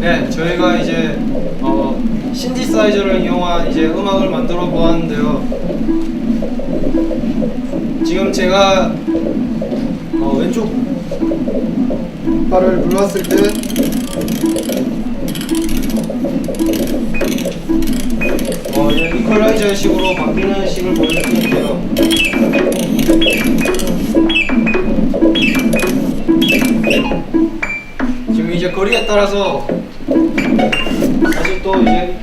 네, 저희가 이제 어, 신디사이저를 이용한 이제 음악을 만들어 보았는데요. 지금 제가 어, 왼쪽 발을 눌렀을 때 어, 이퀄라이저 식으로 바뀌는 식을 보여줄 건데요. 지금 이제 거리에 따라서 사실 또 이제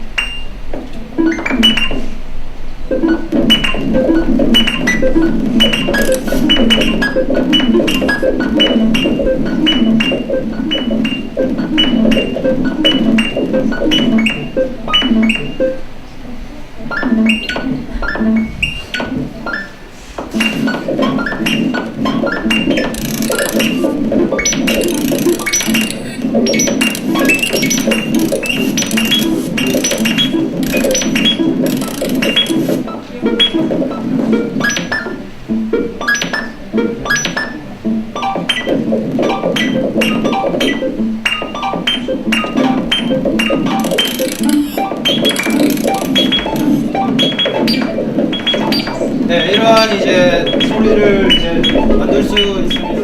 네 이러한 이제 소리를 이제 만들 수 있,